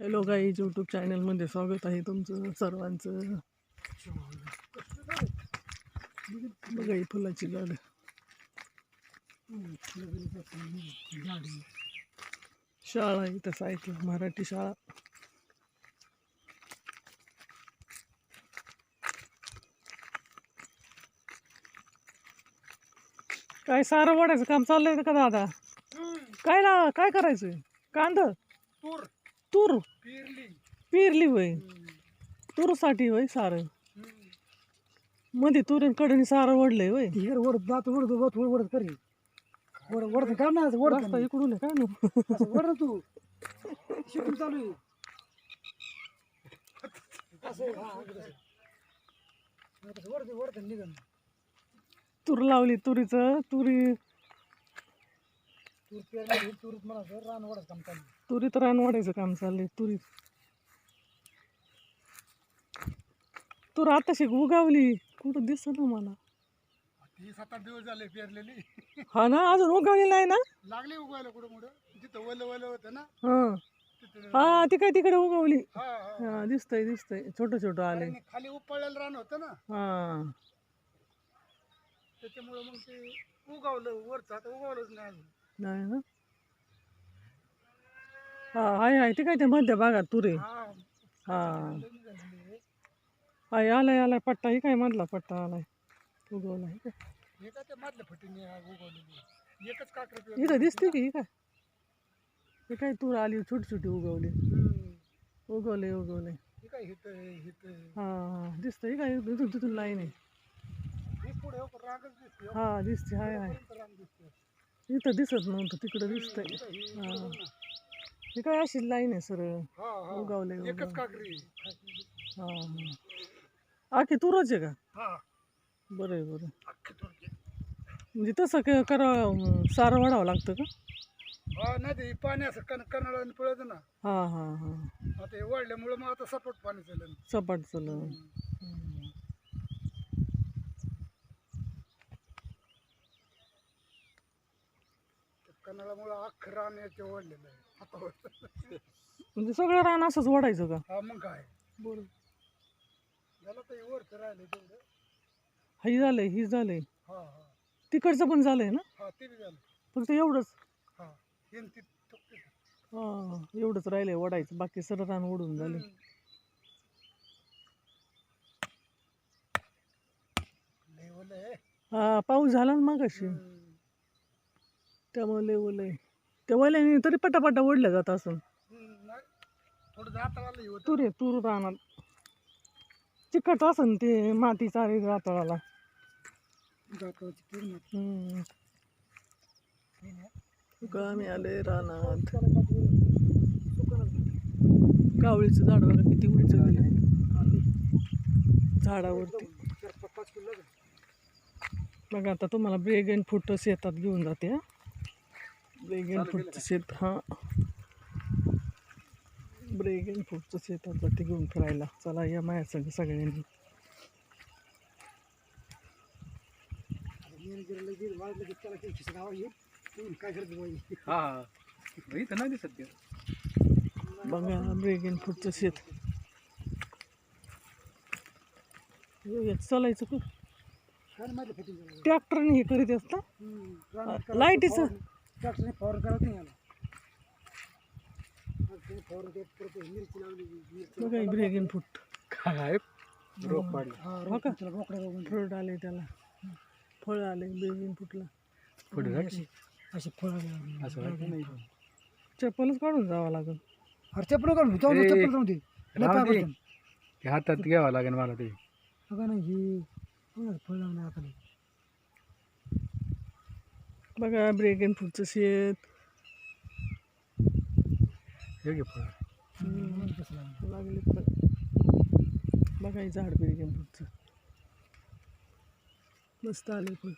Hello guys YouTube चॅनलमध्ये स्वागत आहे तुमचं सर्वांचं. बघा ही फुलाची गाड शाळा इथं साईडला मराठी शाळा. काय सारं वाढायचं काम चाललंय का दादा? काय ना काय करायचंय? कांद? तूर. तूर? पेरली पेरली वय तूरसाठी वय सारं. मध्ये तुरीन कडणी सारं वडलंय वय हिर वडत जात वडत वडत वडत करी वड वडत का ना वडत रस्ता इकडून काय ना वड तू. शिकून चालू आहे. निघन. तूर लावली तुरीचं तुरी तूर पेरली तूर मला असं रान वडत काम चालू. तुरीत रान वाढायचं काम चाललंय तुरी तूर आताशी उगावली कुठं दिसत ना मला. ती सात आठ दिवस झाले पेरलेली. हा ना अजून उगावली नाही ना? लागली उगवायला कुठं मुठं? जिथं वलं वलं होतं ना? हा. तिथं हा ती काय तिकडे उगवली. हा हा हा. दिसतंय दिसतंय. छोटं छोटं आले खाली उपळलेलं रान होतं ना? हा. त्याच्यामुळं मग ते उगावलं वरचं आता उगावलंच नाही नाही ना? हा आहे आहे ते काय ते मध्य भागात तुरे हा हा. आहे. आहे आलाय आलाय पट्टा ही काय मधला पट्टा आलाय? उगवला हे हे पेरली. इथं दिसते की ही काय? हे काय तूर आली छोटी छोटी उगवली. उगवले उगवले. हे हा दिसतंय काय? तिथून लाईन आहे. हे दिसते हाय हाय. इथं दिसत नव्हतं तिकडं दिसतंय. ही. काय अशी लाईन आहे सरळ? हा, हा. उगवले एकच काकडी. हा हा. आखी तुरच आहे का? हा. बरं आहे बरं अख्खी तुरकी. म्हणजे तसं क- करा सारं वाढावं लागतं का? हा नाही ते पाणी असं कन पळत ना. हा हा हा. आता हे वाढल्यामुळं मग आता सपाट पाणी चालेल. सपाट चल कनाडामुळं अख्खं रान आहे हातावर म्हणजे सगळं रान असंच वाढायचं का? हा मग काय? बरं. झालं तर हे वरचं राहिलं तेवढं. ही झालंय ही झालंय. हा हा. तिकडचं पण झालंय ना? हा ते बी झालं. फक्त एवढंच? हा ते एवढंच राहिलंय वडायचं बाकी सरळ रान ओढून झाले. आहे. हा पाऊस झाला ना मग अशी हम्म. त्यामुळे लय ओलं. आहे त्या ओल्याने तरी पटापटा ओढल्या जात असं. थोडं तूर आहे तूर रानात चिकट असन ते माती चारी रातळाला जाताची पूर्ण. हम्म. आम्ही आले रानात. कावळीचं झाड बघा किती उंच गेले झाडावरती. पाच किलो लागेल. बघा आता तुम्हाला ब्रेगन फुट शेतात घेऊन जाते हा. ब्रेगन फुटचं शेत हा. ब्रेगन फुटचं शेतात जाते घेऊन फिरायला. चला या माझ्या संग सगळ्यांनी. आता? हा इथं नाही दिसत ते. बघा ब्रेगन फुटचं शेत हे यात चालायचं का. ट्रॅक्टरने हे करीत असता? लाईटीचं ट्रॅक्टरने फवारणी करत नाही परत मिरची लावली मिरची बघा ब्रेगन फुट. काय? रोग पाडला. हा, हो रोप का? त्याला फ्रूट आले त्याला. फळ आले ब्रेगन फुटला. पुढे राख. असे फळ आले. असं वाटतं नाही. चप्पलच काढून जावं लागेल. अरे चप्पल काढून जाऊ दे, ए, चप्पल जाऊ दे. लय राहू पाय दे. पडतील. ते हातात घ्यावं लागेल मला ते. बघा ना हे बघा, फळ लावलं आता बघा ब्रेगन फुटचं शेत हे घे फळ. लागले फळ बघा हे झाड ब्रेगन फुटचं मस्त आले फळ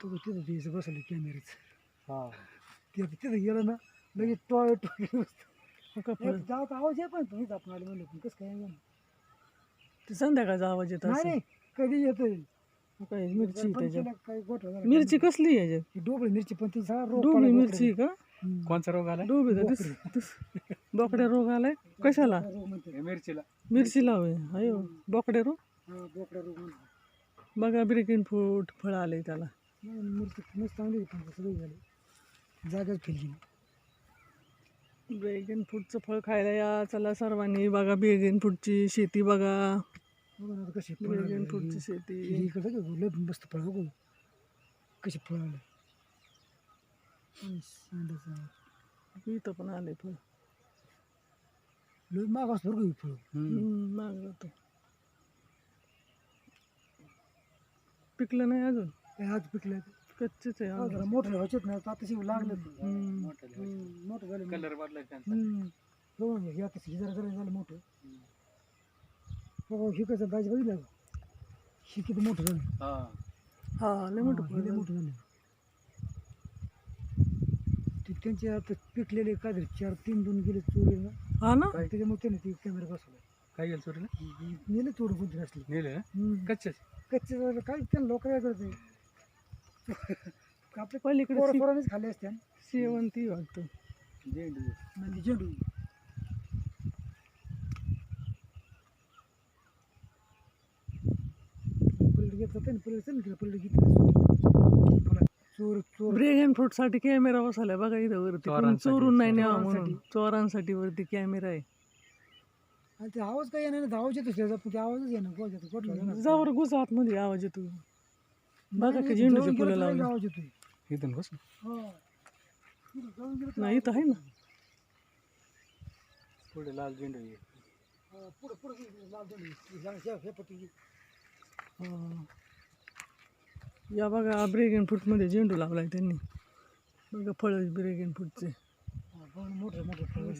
तो तिथं ते बसले कॅमेरेच हा. ते तिथं गेलं ना लगेच टॉय टॉय जात आवाज आहे पण तुम्हीच आपण आले म्हणलं पण कसं काय? ते संध्याकाळचा आवाज येत नाही कधी येतोय? काय मिरची त्याच्यात. मिरची कसली आहे याच्यात? ही डोबळी मिरची पण ती सगळा डोबळी मिरची. का. कोणचा रोग आला डोबे का दिस दिस बोकड्या रोग आलाय? कशाला? मिरचीला. मिरची लावे. अयो बोकड्या रोग? हा बोकडा रोग बघा ब्रेकिंग फूट फळ आले त्याला. मिरची मस्त चांगली सगळी झाली जागाच फिरली फळ खायला या. चला सर्वांनी बघा ड्रॅगन फ्रूटची शेती बघा. बघा ना आता कशी ड्रॅगन. फ्रूटची शेती. इकडं लय मस्त फळ बघू. कशी फळ आले इथं पण आले फळ लय माग असतो बरं फळ. मागलं होतं. पिकलं नाही अजून? काय आज पिकले कच्चेच आहे अजून. मोठे व्हायचेत ना आता तशी लागले. मोठं झाले. कलर बदलाय त्यांचा हम्म. हो ना, हे आता हे जरा जरा झालं मोठं. बघा हे कसं दाजी बघितलं का हे किती मोठं झालं. हा. हा लय मोठं हा, हे लय झालं. मोठं झालं. ते त्यांचे आता पिकलेले काहीतरी चार तीन दोन गेले चोरी ना हा ना? त्याच्यामुळे त्याने ते कॅमेरा बसवला. काय गेलं चोरीला? नेले चोरून कोणतरी असले. नेले? ना हम्म. कच्चे झालं. काय त्यांना लोक काय करते आपले पलीकडे पोरांनीच खाल्ले असते. शेवंती वाटतं. म्हणजे झेंडू पलीकडे घेत जाते ना चल पलीकडे घेतलं चोर चोर ड्रॅगन फ्रूटसाठी कॅमेरा बसवलाय बघा इथं वरती कोणी चोरांसाठी, चोरून नाही न्यावा म्हणून चोरांसाठी. वरती कॅमेरा आहे आणि ते आवाज काय येणार नाही आवाज येतो त्याचा पण ते आवाजच येणार कोण येतो कुठला येणार? जावर घुस आतमध्ये आवाज येतो बघा की झेंडूची फुलं लावली आवाज येतोय इथून बस हो. गेलं तर नाही इथं आहे ना पुढे लाल झेंडू आहे. हा, पुढं पुढं गेलं, लाल झेंडू. हे हे- हे पट्टी. हा. या बघा ब्रेगन फ्रूटमध्ये झेंडू लावलाय त्यांनी. बघा फळ ब्रेगन फ्रूटचे हा, मोठे फळ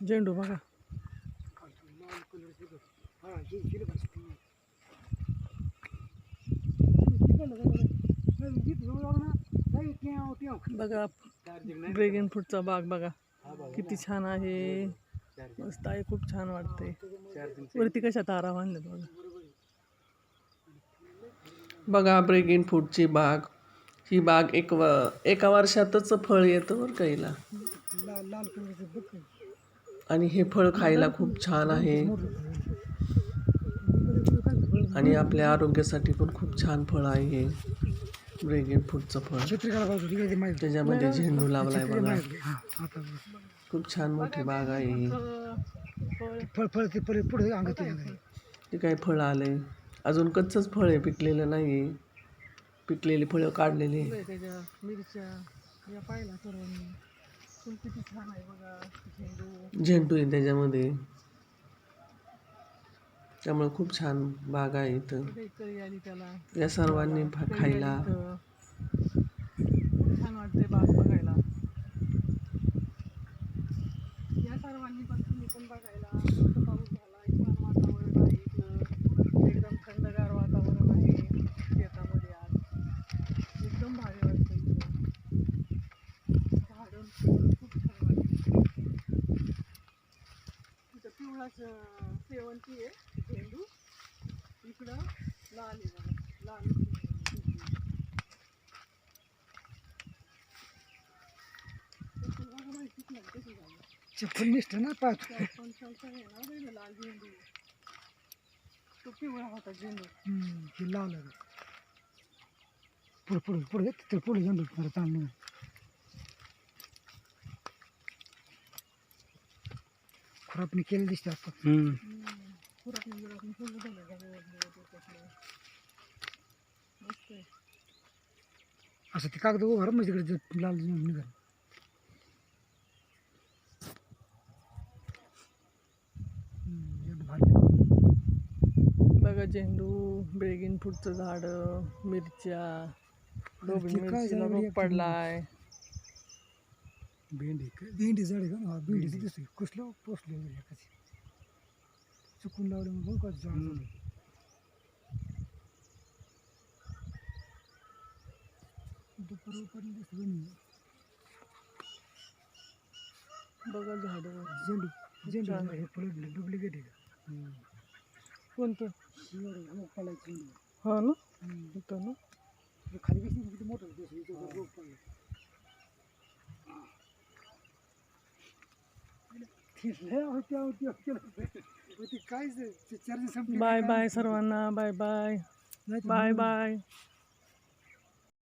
झेंडू बघा. बघा ब्रेक अँड बघा फ्रूटचा बाग बघा. किती छान आहे. मस्त आहे खूप छान वाटते वरती कशा तारा बांधल्यात बघा बघा ब्रेगन फ्रूटची बाग ही बाग एक व एका वर्षातच फळ येतं बरं का हिला लाल लाल कलरचं बघ काय. आणि हे फळ खायला खूप छान आहे? आणि आपल्या आरोग्यासाठी पण खूप छान फळ आहे हे ब्रेगन फ्रूटचं फळ. त्याच्यामध्ये झेंडू लावलाय बघ. खूप छान मोठी बाग आहे. फळ फळ ते पुढे पुढे अंगात. ते काय फळं आले अजून कच्चंच फळ आहे पिकलेलं नाही पिकलेली फळं काढलेली झेंडू आहे त्याच्यामध्ये. त्यामुळे खूप छान बाग आहे इथं. या सर्वांनी खायला. छान वाटते बाग बघायला पण तुम्ही पण बघायला मस्त पाऊस झाला छान वातावरण आहे इथलं. एकदम थंडगार वातावरण आहे शेतामध्ये आज. एकदम भारी वाटतं इथं. झाडं खूप छान वाटतं. इथं पिवळा श- शेवंती आहे झेंडू. इकडं लाल आहे बघा. लाल चप्पल निसतं ना पाच पण चलता आहे ना रे लाल झेंडू तो पिवळा होता झेंडू हे लाल आहे. पुढे पुढे पुढे तर पुढे जाऊन बरं चांगलं खुरापणी केलं दिसते. पुरात आहे असं ते कागद उभं म्हणजे तिकडे लाल निघाल बघा झेंडू ब्रेगिन फ्रूटचं झाड मिरच्या मिरचीला रोग एक पडलाय. भेंडी भेंडी झाड आहे का? भेंडीचं दिसते कसलं पोचले एकाची चुकून लावलं मग बघू झाड. दुपारी दिसलं बघा झाड. झेंडू झेंडू हे फुलं डुप्लिकेट आहे का. कोणतं? ना? Bye bye. सर्वांना बाय बाय. Bye bye.